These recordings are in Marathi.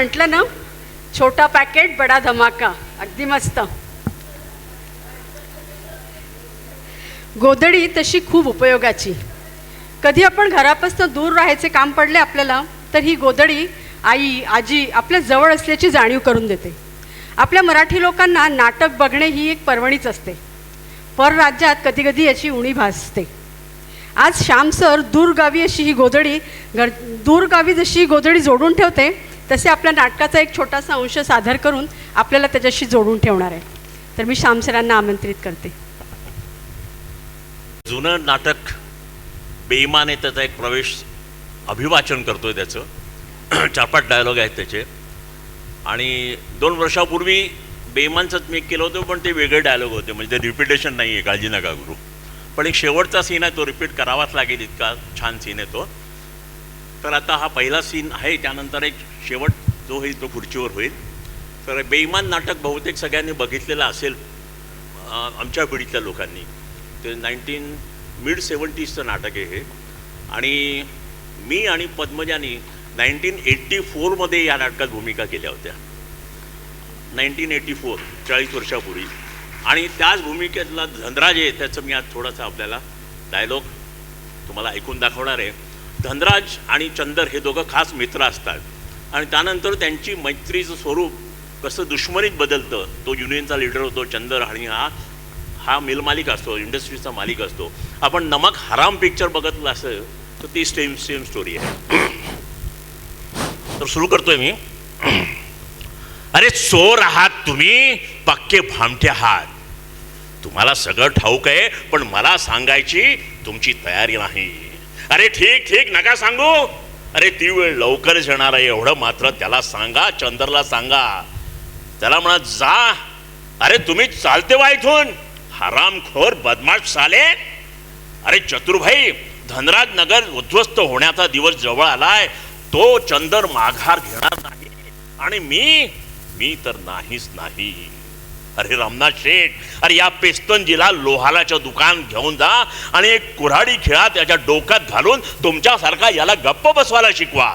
म्हटलं ना छोटा पॅकेट बडा धमाका. अगदी मस्त. गोधडी तशी खूप उपयोगाची. कधी आपण घरापासून दूर राहायचे काम पडले आपल्याला तर ही गोधडी आई आजी आपल्या जवळ असल्याची जाणीव करून देते. आपल्या मराठी लोकांना नाटक बघणे ही एक पर्वणीच असते. परराज्यात कधी कधी याची उणी भासते. आज श्याम सर दूरगावी अशी ही गोधडी घर दूरगावी जशी ही गोधडी जोडून ठेवते तसे आपल्या नाटकाचा एक छोटासा अंश सादर करून आपल्याला त्याच्याशी जोडून ठेवणार आहे. तर मी श्यामसरांना आमंत्रित करते. जुनं नाटक बेईमाने त्याचा एक प्रवेश अभिवाचन करतोय त्याचं. चार पाच डायलॉग आहेत त्याचे. आणि दोन वर्षापूर्वी बेईमानचंच मी केलं होतं पण ते वेगळे डायलॉग होते. म्हणजे ते रिपिटेशन नाही आहे काळजी नका गुरु पण एक शेवटचा सीन आहे तो रिपीट करावाच लागेल इतका छान सीन आहे तो. तर आता हा पहिला सीन आहे त्यानंतर एक शेवट जो होईल तो खुर्चीवर होईल. तर बेईमान नाटक बहुतेक सगळ्यांनी बघितलेलं असेल आमच्या पिढीतल्या लोकांनी. ते नाईन्टीन मिड सेवन्टीजचं नाटक आहे हे. आणि मी आणि पद्मजानी नाईन्टीन एट्टी फोरमध्ये या नाटकात भूमिका केल्या होत्या. नाईन्टीन एटी फोर चाळीस वर्षापूर्वी. आणि त्याच भूमिकेतला धनराज आहे त्याचं मी आज थोडासा आपल्याला डायलॉग तुम्हाला ऐकून दाखवणार आहे. धनराज आणि चंदर हे दोघं खास मित्र असतात. आणि त्यानंतर त्यांची मैत्रीचं स्वरूप कसं दुश्मनीत बदलतं तो युनियनचा लीडर होतो चंदर आणि हा हा मिल मालिक असतो इंडस्ट्रीचा मालिक असतो. आपण नमक हराम पिक्चर बघतलं असेल तर ती सेम सेम स्टोरी आहे. तर सुरू करतोय मी. अरे चोर आहात तुम्ही पक्के भामटे आहात. तुम्हाला सगळं ठाऊक आहे पण मला सांगायची तुमची तयारी नाही. अरे ठीक ठीक नका सांगू. अरे ती वेळ लवकरच येणार आहे एवढं मात्र त्याला सांगा चंदरला सांगा. त्याला म्हणा जा. अरे तुम्ही चालते वा इथून. हरामखोर बदमाश साले. अरे चतुर्भाई धनराज नगर उद्ध्वस्त होण्याचा दिवस जवळ आलाय. तो चंदर माघार घेणार नाही. आणि मी मी तर नाहीच नाही. अरे रामनाथ शेठ अरे या पेस्तनजीला लोहालाच्या दुकान घेऊन जा आणि एक कुऱ्हाडी खेळा त्याच्या डोक्यात घालून तुमच्यासारखा याला गप्प बसवायला शिकवा.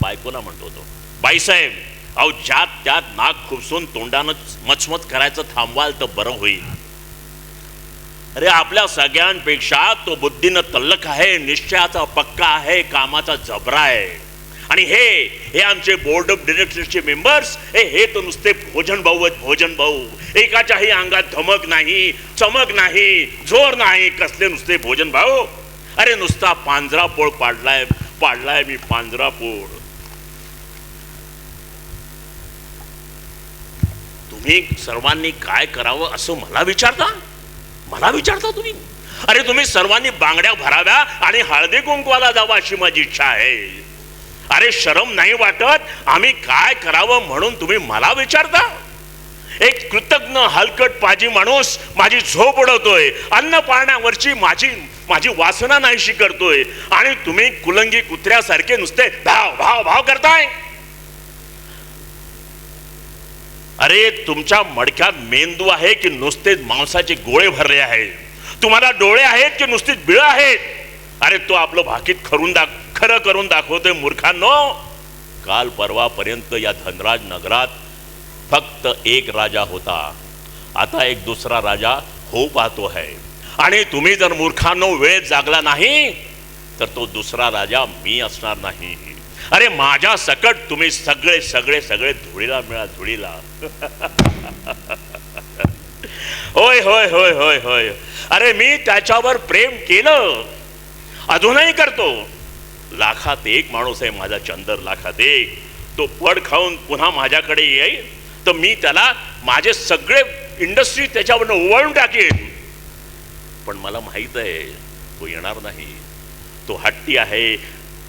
बायकोला म्हणतो तो बाईसाहेब अहो ज्यात त्यात नाक खुपसून तोंडानं मचमच करायचं थांबवाल तर बरं होईल. अरे आपल्या सगळ्यांपेक्षा तो बुद्धीनं तल्लक आहे निश्चयाचा पक्का आहे कामाचा जबरा आहे. आणि हे हे आमचे बोर्ड ऑफ डिरेक्टर्सचे मेंबर्स हे हे तर नुसते भोजन भाऊ आहेत भोजन भाऊ. एकाच्याही अंगात धमक नाही चमक नाही जोर नाही कसले नुसते भोजन भाऊ. अरे नुसता पांजरा पोळ पाडलाय पाडलाय मी पांजरा पोळ. तुम्ही सर्वांनी काय करावं असं मला विचारता? मला विचारता तुम्ही? अरे तुम्ही सर्वांनी बांगड्या भराव्या आणि हळदी कुंकवाला जावा अशी माझी इच्छा आहे. अरे शरम नाही वाटत? आम्ही काय करावं म्हणून तुम्ही मला विचारता? एक कृतज्ञ हलकट पाजी माणूस माझी झोप उडवतोय. अन्न पाळण्यावरची माझी माझी वासना नाहीशी करतोय. आणि तुम्ही कुलंगी कुत्र्यासारखे नुसते भाव भाव भाव करताय. अरे तुमच्या मडक्यात मेंदू आहे की नुसते मांसाचे गोळे भरले आहेत? तुम्हाला डोळे आहेत की नुसतीच बिळ आहेत? अरे तो आपलं भाकीत खरून दाख खरं करून दाखवतोय मूर्खांनो काल परवापर्यंत या धनराज नगरात फक्त एक राजा होता. आता एक दुसरा राजा होऊ पाहतो आहे. आणि तुम्ही जर मूर्खांनो वेळ जागला नाही तर तो दुसरा राजा मी असणार नाही. अरे माझ्या सकट तुम्ही सगळे सगळे सगळे धुळीला मिळा धुळीला. होय होय होय होय होय. अरे मी त्याच्यावर प्रेम केलं. अजूनही करतो. लाखात एक माणूस आहे माझा चंदर लाखात एक. तो पड खाऊन पुन्हा माझ्याकडे येईल तर मी त्याला माझे सगळे इंडस्ट्री त्याच्यावरनं ओवाळून टाकेन. पण मला माहीत आहे तो येणार नाही. तो हट्टी आहे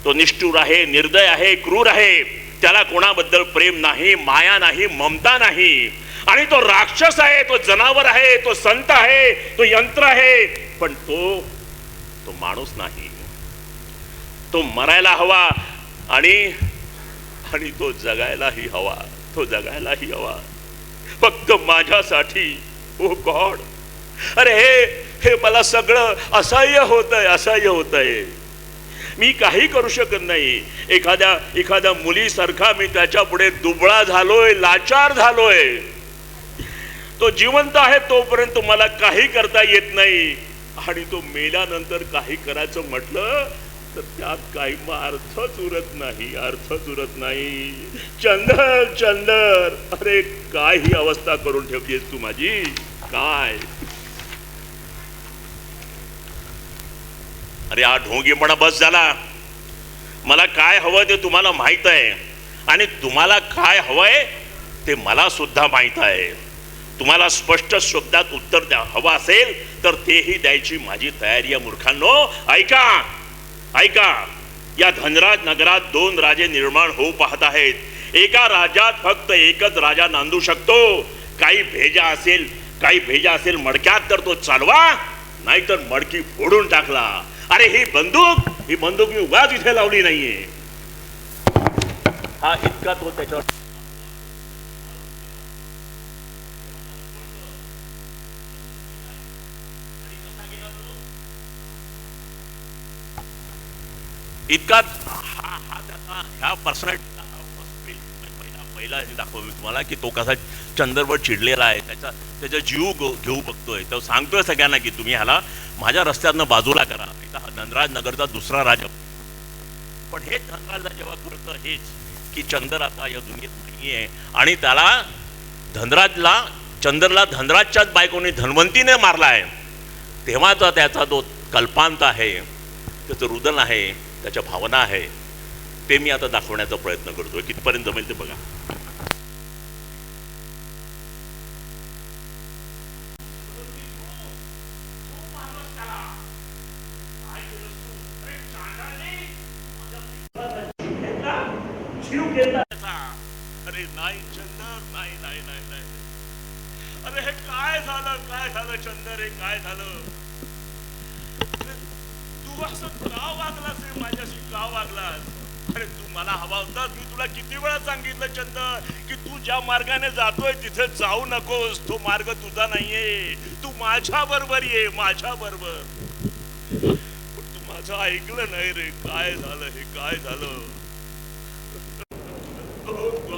तो निष्ठूर आहे निर्दय आहे क्रूर आहे. त्याला कोणाबद्दल प्रेम नाही माया नाही ममता नाही. आणि तो राक्षस आहे तो जनावर आहे तो संत आहे तो यंत्र आहे. पण तो तो माणूस नाही. तो मरायला हवा आणि आणि तो जगायलाही हवा तो जगायलाही हवा. फक्त माझ्यासाठी ओ गॉड. अरे हे हे मला सगळं असह्य होत आहे असह्य होत आहे मी काही करू शकत नाही. एखाद्या एखाद्या मुलीसारखा मी त्याच्या पुढे दुबळा झालोय लाचार झालोय. तो जिवंत आहे तोपर्यंत मला काही करता येत नाही. आणि तो मेल्यानंतर काही करायचं म्हटलं तर त्यात काही मग अर्थच उरत नाही अर्थच उरत नाही. चंदर चंदर अरे काय ही अवस्था करून ठेवलीस तू माझी. काय? अरे हा ढोंगीपणा बस झाला. मला काय हवं ते तुम्हाला माहीत आहे. आणि तुम्हाला काय हवंय ते मला सुद्धा माहीत आहे. तुम्हाला स्पष्ट शब्दात उत्तर द्या हवं असेल तर तेही द्यायची माझी तयारी आहे मूर्खांनो. ऐका. ऐका या धनराज नगरात दोन राजे निर्माण होऊ पाहत आहेत. एका राज्यात फक्त एकच राजा नांदू शकतो. काही भेजा असेल काही भेजा असेल मडक्यात तर तो चालवा नाहीतर मडकी फोडून टाकला. अरे ही बंदूक ही बंदूक मी उगाच इथे लावली नाहीये. हा इतका तो त्याच्यावर. इतका हा हा त्याचा ह्या पर्सनॅलिटी पहिला पहिला हे मी तुम्हाला की तो कसा चंद्रवर चिडलेला आहे त्याचा त्याचा जीव घेऊ बघतोय. तो सांगतोय सगळ्यांना की तुम्ही ह्याला माझ्या रस्त्यातनं बाजूला करा. हा धनराज नगरचा दुसरा राजा. पण हेच धनराजला जेव्हा कळतं हेच की चंद्र आता या दुनियेत नाहीये. आणि त्याला धनराजला चंद्रला धनराजच्याच बायकोने धन्वंतीने मारला आहे तेव्हाचा त्याचा जो कल्पांत आहे त्याचं रुदन आहे त्याच्या भावना आहे ते मी आता दाखवण्याचा प्रयत्न करतोय. कितपर्यंत जमेल ते बघा. अरे नाही चंदर नाही नाही नाही नाही. अरे हे काय झालं काय झालं चंदर हे काय झालं? तू असं का वागलास रे माझ्याशी का वागलास. अरे तू मला हवा होतास मी तुला किती वेळा सांगितलं चंद की तू ज्या मार्गाने जातोय तिथे जाऊ नकोस तो मार्ग तुझा नाहीये. तू माझ्या बरोबर ये माझ्या बरोबर. पण तू माझं ऐकलं नाही रे काय झालं हे काय झालं? हो हो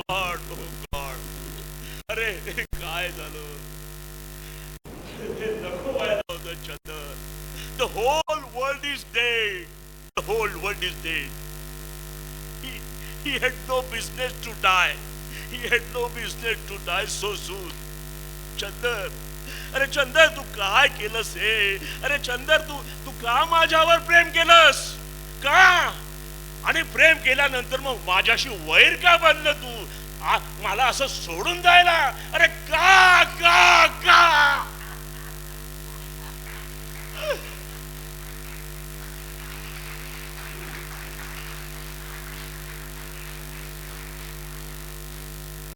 अरे काय झालं हे नको व्हायला होतं Chandar The whole world is dead. The whole world is dead. He, he had no business to die. He had no business to die so soon. Chandar अरे चंदर तू काय केलंस हे अरे चंदर तू तू का माझ्यावर प्रेम केलंस का आणि प्रेम केल्यानंतर मग माझ्याशी वैर का बनलं तू मला असं सोडून जायला अरे